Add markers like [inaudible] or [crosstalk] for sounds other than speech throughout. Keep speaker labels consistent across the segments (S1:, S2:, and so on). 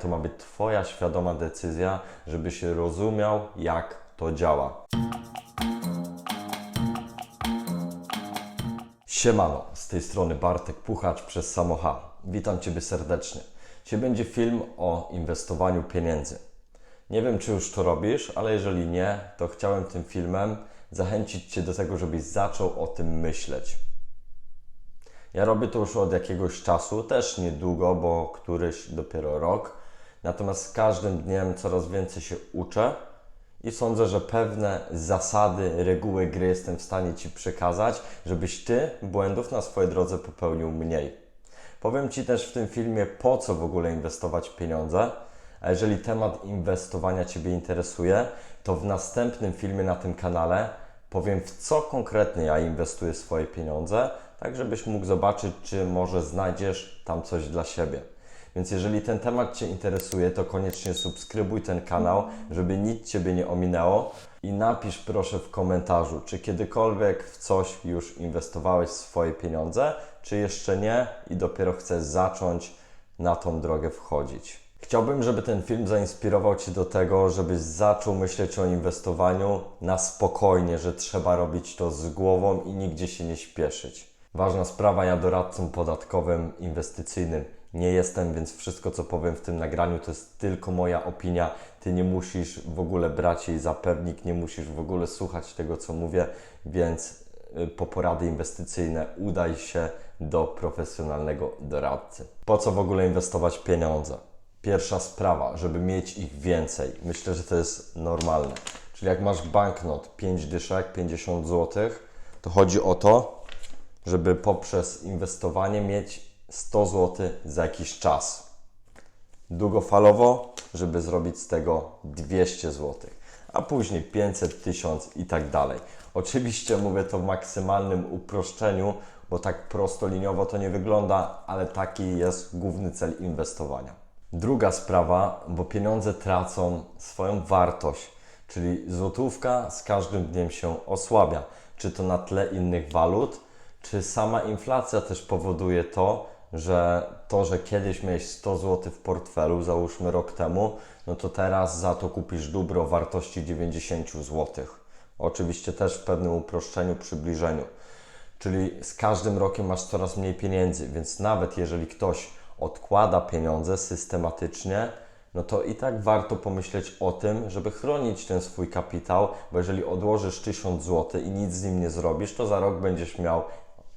S1: To ma być Twoja świadoma decyzja, żebyś rozumiał, jak to działa. Siemano, z tej strony Bartek Puchacz przez Samocha. Witam Ciebie serdecznie. Dzisiaj będzie film o inwestowaniu pieniędzy. Nie wiem, czy już to robisz, ale jeżeli nie, to chciałem tym filmem zachęcić Cię do tego, żebyś zaczął o tym myśleć. Ja robię to już od jakiegoś czasu, też niedługo, bo któryś dopiero rok. Natomiast z każdym dniem coraz więcej się uczę i sądzę, że pewne zasady, reguły gry jestem w stanie Ci przekazać, żebyś Ty błędów na swojej drodze popełnił mniej. Powiem Ci też w tym filmie, po co w ogóle inwestować pieniądze. A jeżeli temat inwestowania Ciebie interesuje, to w następnym filmie na tym kanale powiem, w co konkretnie ja inwestuję swoje pieniądze, tak żebyś mógł zobaczyć, czy może znajdziesz tam coś dla siebie. Więc jeżeli ten temat Cię interesuje, to koniecznie subskrybuj ten kanał, żeby nic Ciebie nie ominęło i napisz proszę w komentarzu, czy kiedykolwiek w coś już inwestowałeś swoje pieniądze, czy jeszcze nie i dopiero chcesz zacząć na tą drogę wchodzić. Chciałbym, żeby ten film zainspirował Cię do tego, żebyś zaczął myśleć o inwestowaniu na spokojnie, że trzeba robić to z głową i nigdzie się nie śpieszyć. Ważna sprawa, ja doradcą podatkowym, inwestycyjnym nie jestem, więc wszystko co powiem w tym nagraniu to jest tylko moja opinia. Ty nie musisz w ogóle brać jej za pewnik, nie musisz w ogóle słuchać tego co mówię, więc y, po porady inwestycyjne udaj się do profesjonalnego doradcy. Po co w ogóle inwestować pieniądze? Pierwsza sprawa, żeby mieć ich więcej. Myślę, że to jest normalne. Czyli jak masz banknot 5 dyszek, 50 zł, to chodzi o to, żeby poprzez inwestowanie mieć 100 zł za jakiś czas. Długofalowo, żeby zrobić z tego 200 zł, a później 500, 1000 i tak dalej. Oczywiście mówię to w maksymalnym uproszczeniu, bo tak prostoliniowo to nie wygląda, ale taki jest główny cel inwestowania. Druga sprawa, bo pieniądze tracą swoją wartość, czyli złotówka z każdym dniem się osłabia. Czy to na tle innych walut, czy sama inflacja też powoduje to, że to, że kiedyś miałeś 100 zł w portfelu, załóżmy rok temu, no to teraz za to kupisz dóbro wartości 90 zł. Oczywiście też w pewnym uproszczeniu, przybliżeniu. Czyli z każdym rokiem masz coraz mniej pieniędzy, więc nawet jeżeli ktoś odkłada pieniądze systematycznie, no to i tak warto pomyśleć o tym, żeby chronić ten swój kapitał, bo jeżeli odłożysz 1000 zł i nic z nim nie zrobisz, to za rok będziesz miał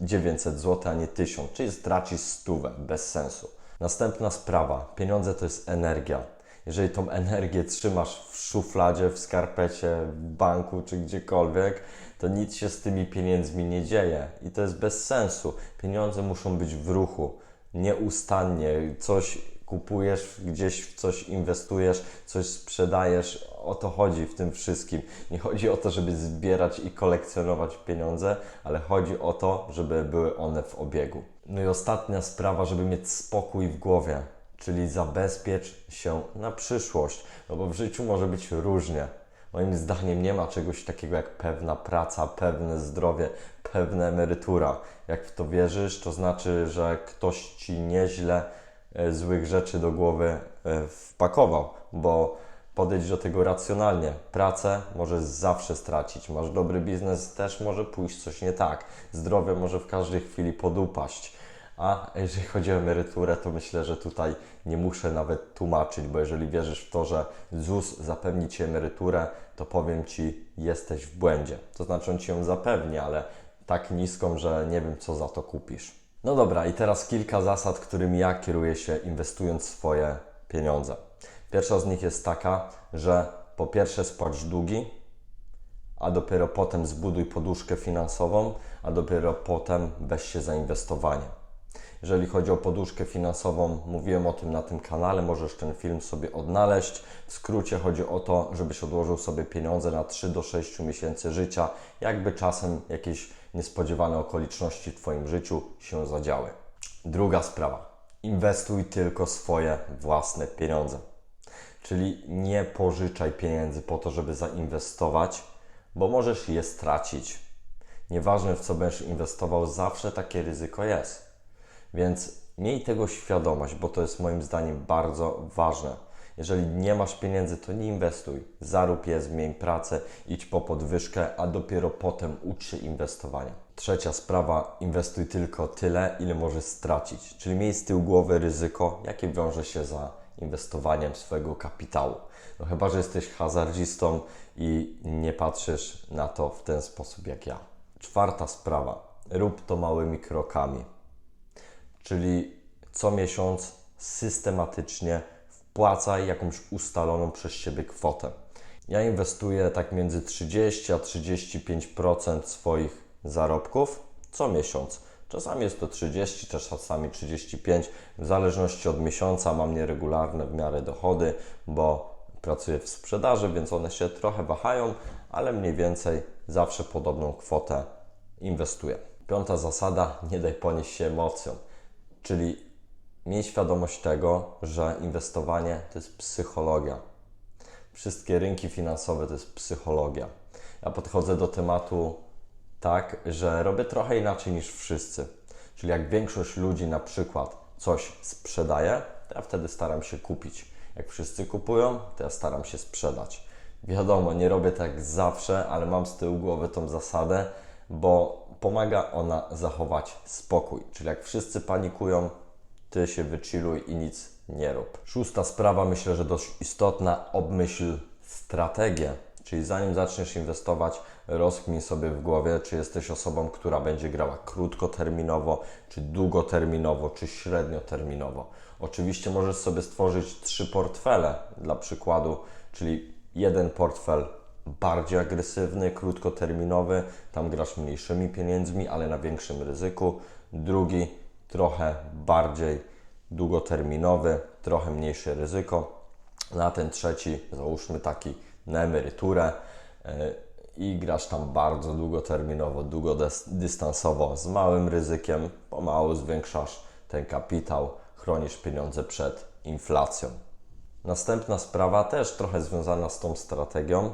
S1: 900 zł, a nie 1000, czyli stracisz stówę, bez sensu. Następna sprawa, pieniądze to jest energia. Jeżeli tą energię trzymasz w szufladzie, w skarpecie, w banku czy gdziekolwiek, to nic się z tymi pieniędzmi nie dzieje i to jest bez sensu. Pieniądze muszą być w ruchu, nieustannie. Coś kupujesz, gdzieś w coś inwestujesz, coś sprzedajesz. O to chodzi w tym wszystkim. Nie chodzi o to, żeby zbierać i kolekcjonować pieniądze, ale chodzi o to, żeby były one w obiegu. No i ostatnia sprawa, żeby mieć spokój w głowie, czyli zabezpiecz się na przyszłość, no bo w życiu może być różnie. Moim zdaniem nie ma czegoś takiego jak pewna praca, pewne zdrowie, pewna emerytura. Jak w to wierzysz, to znaczy, że ktoś ci nieźle złych rzeczy do głowy e, wpakował, bo podejdź do tego racjonalnie. Pracę możesz zawsze stracić. Masz dobry biznes, też może pójść coś nie tak. Zdrowie może w każdej chwili podupaść. A jeżeli chodzi o emeryturę, to myślę, że tutaj nie muszę nawet tłumaczyć, bo jeżeli wierzysz w to, że ZUS zapewni Ci emeryturę, to powiem Ci, jesteś w błędzie. To znaczy on Ci ją zapewni, ale tak niską, że nie wiem, co za to kupisz. No dobra, i teraz kilka zasad, którymi ja kieruję się inwestując swoje pieniądze. Pierwsza z nich jest taka, że po pierwsze spłacz długi, a dopiero potem zbuduj poduszkę finansową, a dopiero potem weź się za inwestowanie. Jeżeli chodzi o poduszkę finansową, mówiłem o tym na tym kanale, możesz ten film sobie odnaleźć. W skrócie chodzi o to, żebyś odłożył sobie pieniądze na 3 do 6 miesięcy życia, jakby czasem jakieś niespodziewane okoliczności w Twoim życiu się zadziały. Druga sprawa. Inwestuj tylko swoje własne pieniądze. Czyli nie pożyczaj pieniędzy po to, żeby zainwestować, bo możesz je stracić. Nieważne w co będziesz inwestował, zawsze takie ryzyko jest. Więc miej tego świadomość, bo to jest moim zdaniem bardzo ważne. Jeżeli nie masz pieniędzy, to nie inwestuj. Zarób je, zmień pracę, idź po podwyżkę, a dopiero potem ucz się inwestowania. Trzecia sprawa, inwestuj tylko tyle, ile możesz stracić. Czyli miej z tyłu głowy ryzyko, jakie wiąże się za inwestowaniem swojego kapitału. No chyba, że jesteś hazardzistą i nie patrzysz na to w ten sposób jak ja. Czwarta sprawa, rób to małymi krokami. Czyli co miesiąc systematycznie wpłacaj jakąś ustaloną przez siebie kwotę. Ja inwestuję tak między 30 a 35% swoich zarobków co miesiąc. Czasami jest to 30, czasami 35, w zależności od miesiąca mam nieregularne w miarę dochody, bo pracuję w sprzedaży, więc one się trochę wahają, ale mniej więcej zawsze podobną kwotę inwestuję. Piąta zasada, nie daj ponieść się emocjom, czyli miej świadomość tego, że inwestowanie to jest psychologia. Wszystkie rynki finansowe to jest psychologia. Ja podchodzę do tematu tak, że robię trochę inaczej niż wszyscy. Czyli jak większość ludzi na przykład coś sprzedaje, to ja wtedy staram się kupić. Jak wszyscy kupują, to ja staram się sprzedać. Wiadomo, nie robię tak zawsze, ale mam z tyłu głowy tą zasadę, bo pomaga ona zachować spokój. Czyli jak wszyscy panikują, ty się wychilluj i nic nie rób. Szósta sprawa, myślę, że dość istotna, obmyśl strategię. Czyli zanim zaczniesz inwestować, rozkmin sobie w głowie, czy jesteś osobą, która będzie grała krótkoterminowo, czy długoterminowo, czy średnioterminowo. Oczywiście możesz sobie stworzyć trzy portfele dla przykładu, czyli jeden portfel bardziej agresywny, krótkoterminowy, tam grasz mniejszymi pieniędzmi, ale na większym ryzyku. Drugi trochę bardziej długoterminowy, trochę mniejsze ryzyko. Na ten trzeci, załóżmy taki na emeryturę yy, i grasz tam bardzo długoterminowo, długodystansowo, z małym ryzykiem, pomału zwiększasz ten kapitał, chronisz pieniądze przed inflacją. Następna sprawa, też trochę związana z tą strategią.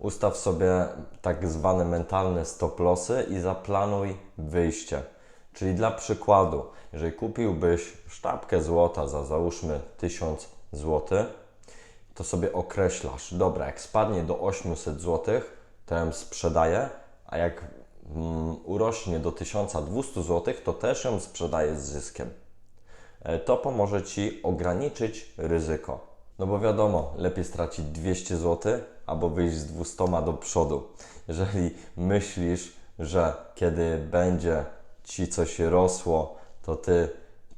S1: Ustaw sobie tak zwane mentalne stop-lossy i zaplanuj wyjście. Czyli dla przykładu, jeżeli kupiłbyś sztabkę złota za załóżmy 1000 zł, to sobie określasz, dobra, jak spadnie do 800 zł, to ją sprzedaję, a jak mm, urośnie do 1200 zł, to też ją sprzedaję z zyskiem. E, to pomoże Ci ograniczyć ryzyko. No bo wiadomo, lepiej stracić 200 zł, albo wyjść z 200 do przodu. Jeżeli myślisz, że kiedy będzie Ci coś rosło, to Ty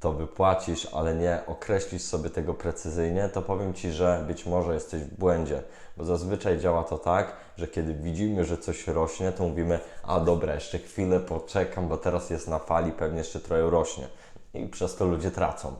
S1: to wypłacisz, ale nie określisz sobie tego precyzyjnie, to powiem Ci, że być może jesteś w błędzie, bo zazwyczaj działa to tak, że kiedy widzimy, że coś rośnie, to mówimy, a dobra, jeszcze chwilę poczekam, bo teraz jest na fali, pewnie jeszcze trochę rośnie. I przez to ludzie tracą,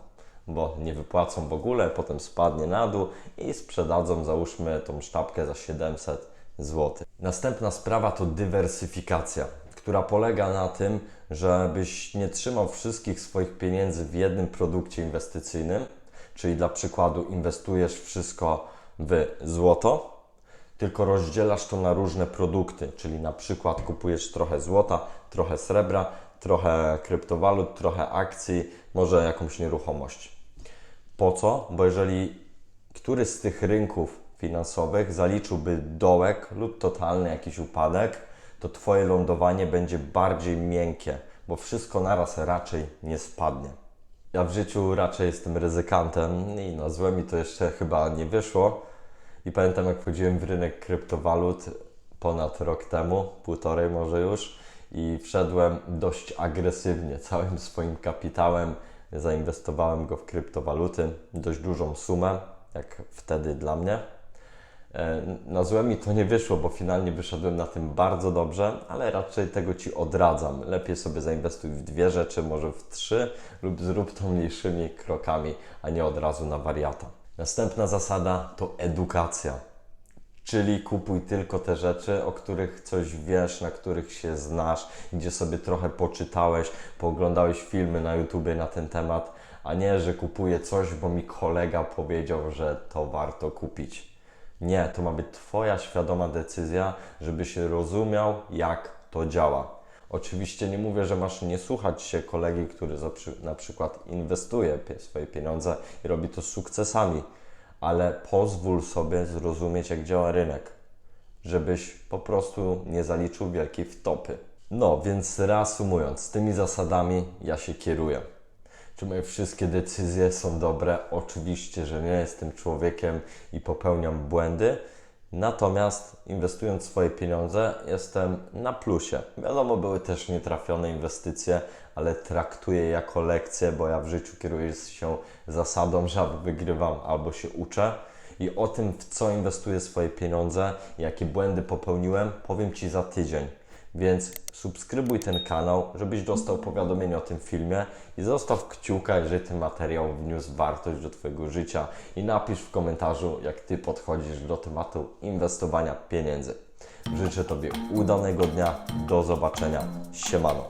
S1: bo nie wypłacą w ogóle, potem spadnie na dół i sprzedadzą, załóżmy, tą sztabkę za 700 zł. Następna sprawa to dywersyfikacja która polega na tym, żebyś nie trzymał wszystkich swoich pieniędzy w jednym produkcie inwestycyjnym, czyli dla przykładu inwestujesz wszystko w złoto, tylko rozdzielasz to na różne produkty, czyli na przykład kupujesz trochę złota, trochę srebra, trochę kryptowalut, trochę akcji, może jakąś nieruchomość. Po co? Bo jeżeli któryś z tych rynków finansowych zaliczyłby dołek lub totalny jakiś upadek, to Twoje lądowanie będzie bardziej miękkie, bo wszystko naraz raczej nie spadnie. Ja w życiu raczej jestem ryzykantem i na złe mi to jeszcze chyba nie wyszło. I pamiętam, jak wchodziłem w rynek kryptowalut ponad rok temu, półtorej może już, i wszedłem dość agresywnie, całym [laughs] swoim kapitałem. Zainwestowałem go w kryptowaluty, dość dużą sumę, jak wtedy dla mnie. E, na złe mi to nie wyszło, bo finalnie wyszedłem na tym bardzo dobrze, ale raczej tego Ci odradzam. Lepiej sobie zainwestuj w dwie rzeczy, może w trzy, lub zrób to mniejszymi krokami, a nie od razu na wariata. Następna zasada to edukacja. Czyli kupuj tylko te rzeczy, o których coś wiesz, na których się znasz, gdzie sobie trochę poczytałeś, pooglądałeś filmy na YouTubie na ten temat, a nie, że kupuję coś, bo mi kolega powiedział, że to warto kupić. Nie, to ma być Twoja świadoma decyzja, żebyś rozumiał, jak to działa. Oczywiście nie mówię, że masz nie słuchać się kolegi, który na przykład inwestuje swoje pieniądze i robi to z sukcesami, ale pozwól sobie zrozumieć, jak działa rynek, żebyś po prostu nie zaliczył wielkiej wtopy. No, więc reasumując, tymi zasadami ja się kieruję. Czy moje wszystkie decyzje są dobre? Oczywiście, że nie jestem człowiekiem i popełniam błędy. Natomiast inwestując swoje pieniądze, jestem na plusie. Wiadomo, były też nietrafione inwestycje, ale traktuję jako lekcję, bo ja w życiu kieruję się zasadą, że albo wygrywam, albo się uczę. I o tym, w co inwestuję swoje pieniądze, jakie błędy popełniłem, powiem Ci za tydzień. Więc subskrybuj ten kanał, żebyś dostał powiadomienie o tym filmie i zostaw kciuka, jeżeli ten materiał wniósł wartość do Twojego życia i napisz w komentarzu, jak Ty podchodzisz do tematu inwestowania pieniędzy. Życzę Tobie udanego dnia, do zobaczenia, siemano.